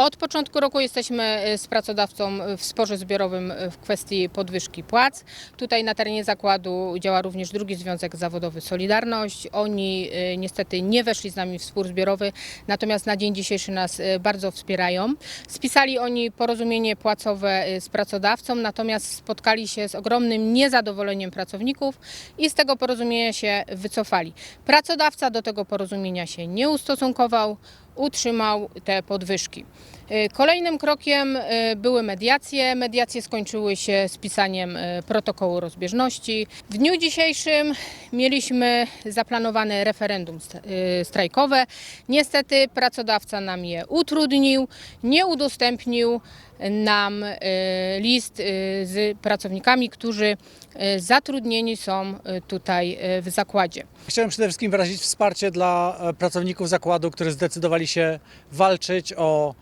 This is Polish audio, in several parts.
Od początku roku jesteśmy e, z pracodawcą w sporze zbiorowym e, w kwestii podwyżki płac. Tutaj na terenie zakładu działa również drugi związek zawodowy Solidarność. Oni e, niestety nie weszli z nami w spór zbiorowy, natomiast na dzień dzisiejszy nas bardzo wspierają. Spisali oni porozumienie płacowe z pracodawcą, natomiast spotkali się z ogromnym niezadowoleniem pracowników i z tego porozumienia się wycofali. Pracodawca do tego porozumienia się nie ustosunkował, utrzymał te podwyżki. Y, Kolejnym krokiem y, były mediacje. Mediacje skończyły się spisaniem y, protokołu rozbieżności. W dniu dzisiejszym mieliśmy zaplanowane referendum st- strajkowe. Niestety pracodawca nam je utrudnił, nie udostępnił nam list z pracownikami, którzy zatrudnieni są tutaj w zakładzie. Chciałem przede wszystkim wyrazić wsparcie dla e, pracowników zakładu, którzy zdecydowali się walczyć o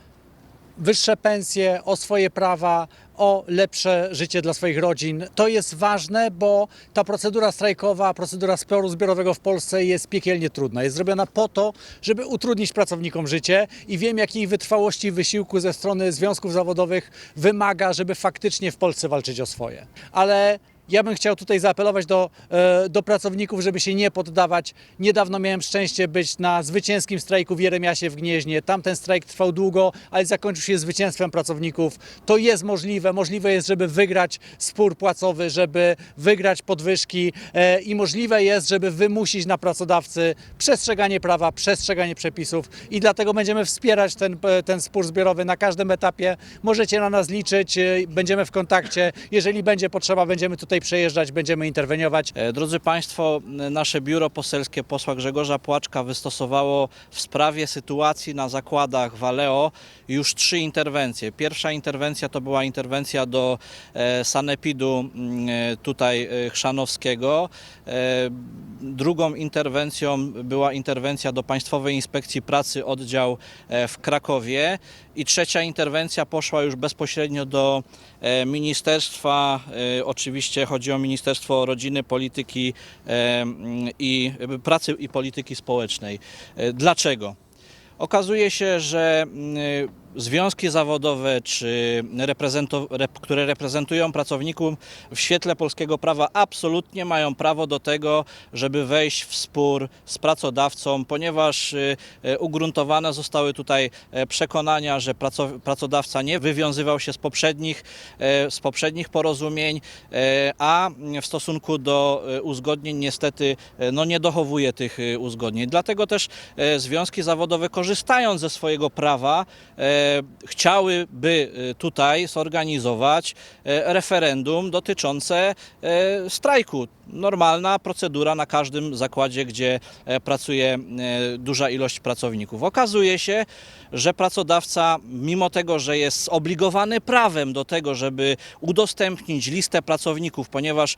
wyższe pensje, o swoje prawa, o lepsze życie dla swoich rodzin. To jest ważne, bo ta procedura strajkowa, procedura sporu zbiorowego w Polsce jest piekielnie trudna. Jest zrobiona po to, żeby utrudnić pracownikom życie i wiem, jakiej wytrwałości wysiłku ze strony związków zawodowych wymaga, żeby faktycznie w Polsce walczyć o swoje. Ale ja bym chciał tutaj zaapelować do, e, do pracowników, żeby się nie poddawać. Niedawno miałem szczęście być na zwycięskim strajku w Jeremiasie w Gnieźnie. Tamten strajk trwał długo, ale zakończył się zwycięstwem pracowników. To jest możliwe. Możliwe jest, żeby wygrać spór płacowy, żeby wygrać podwyżki e, i możliwe jest, żeby wymusić na pracodawcy przestrzeganie prawa, przestrzeganie przepisów i dlatego będziemy wspierać ten, e, ten spór zbiorowy na każdym etapie. Możecie na nas liczyć, będziemy w kontakcie. Jeżeli będzie potrzeba, będziemy tutaj przejeżdżać, będziemy interweniować. E, Drodzy Państwo, nasze biuro poselskie posła Grzegorza Płaczka wystosowało w sprawie sytuacji na zakładach Valeo już trzy interwencje. Pierwsza interwencja to była interwencja do e, Sanepidu e, tutaj Chrzanowskiego. Drugą interwencją była interwencja do Państwowej Inspekcji Pracy oddział w Krakowie i trzecia interwencja poszła już bezpośrednio do ministerstwa, oczywiście chodzi o Ministerstwo Rodziny, Polityki e, i Pracy i Polityki Społecznej. E, Dlaczego? Okazuje się, że związki zawodowe, czy rep- które reprezentują pracowników w świetle polskiego prawa, absolutnie mają prawo do tego, żeby wejść w spór z pracodawcą, ponieważ y, y, ugruntowane zostały tutaj e, przekonania, że praco- pracodawca nie wywiązywał się z poprzednich, e, z poprzednich porozumień, e, a w stosunku do uzgodnień niestety no, nie dochowuje tych uzgodnień. Dlatego też związki zawodowe korzystając ze swojego prawa chciałyby e, tutaj zorganizować e, referendum dotyczące e, strajku. Normalna procedura na każdym zakładzie, gdzie pracuje duża ilość pracowników. Okazuje się, że pracodawca, mimo tego, że jest zobligowany prawem do tego, żeby udostępnić listę pracowników, ponieważ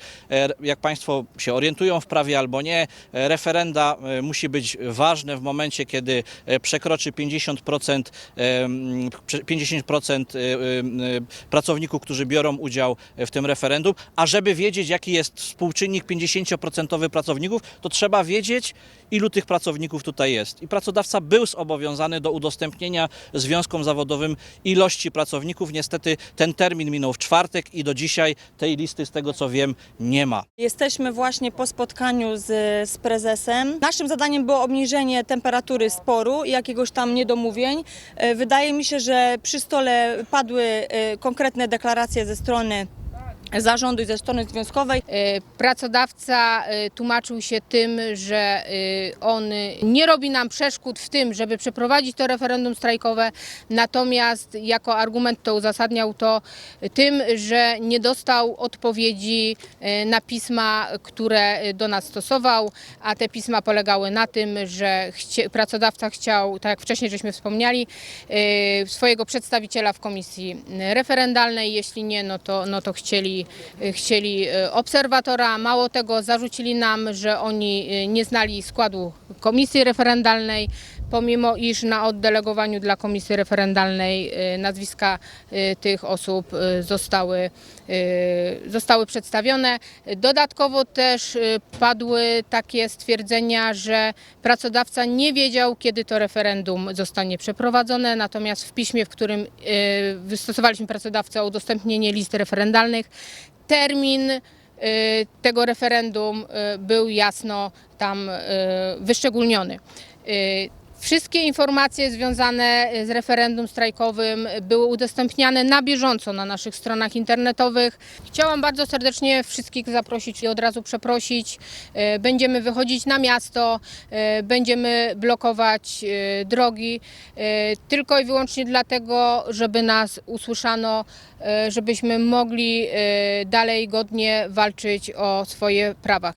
jak Państwo się orientują w prawie albo nie, referenda musi być ważne w momencie, kiedy przekroczy 50%, e, m, prze- 50% e, e, pracowników, którzy biorą udział w tym referendum, a żeby wiedzieć, jaki jest współczynnik 50% pracowników, to trzeba wiedzieć, ilu tych pracowników tutaj jest. I pracodawca był zobowiązany do udostępnienia związkom zawodowym ilości pracowników. Niestety ten termin minął w czwartek i do dzisiaj tej listy, z tego co wiem, nie ma. Jesteśmy właśnie po spotkaniu z, z prezesem. Naszym zadaniem było obniżenie temperatury sporu i jakiegoś tam niedomówień. E, Wydaje mi się, że przy stole padły e, konkretne deklaracje ze strony zarządu i ze strony związkowej. Y, Pracodawca y, tłumaczył się tym, że y, on nie robi nam przeszkód w tym, żeby przeprowadzić to referendum strajkowe, natomiast jako argument to uzasadniał to tym, że nie dostał odpowiedzi na pisma, które do nas stosował, a te pisma polegały na tym, że pracodawca chciał, tak jak wcześniej żeśmy wspomnieli, y, swojego przedstawiciela w komisji referendalnej, jeśli nie, no to, no to chcieli, chcieli y, obserwatora. Mało tego, zarzucili nam, że oni y, nie znali składu komisji referendalnej. Pomimo iż na oddelegowaniu dla komisji referendalnej y, nazwiska y, tych osób y, zostały, zostały przedstawione. Dodatkowo też padły takie stwierdzenia, że pracodawca nie wiedział, kiedy to referendum zostanie przeprowadzone, natomiast w piśmie, w którym wystosowaliśmy pracodawcę o udostępnienie list referendalnych, termin tego referendum był jasno tam wyszczególniony. Y, Wszystkie informacje związane z referendum strajkowym były udostępniane na bieżąco na naszych stronach internetowych. Chciałam bardzo serdecznie wszystkich zaprosić i od razu przeprosić. Y, Będziemy wychodzić na miasto, y, będziemy blokować y, drogi y, tylko i wyłącznie dlatego, żeby nas usłyszano, y, żebyśmy mogli y, dalej godnie walczyć o swoje prawa.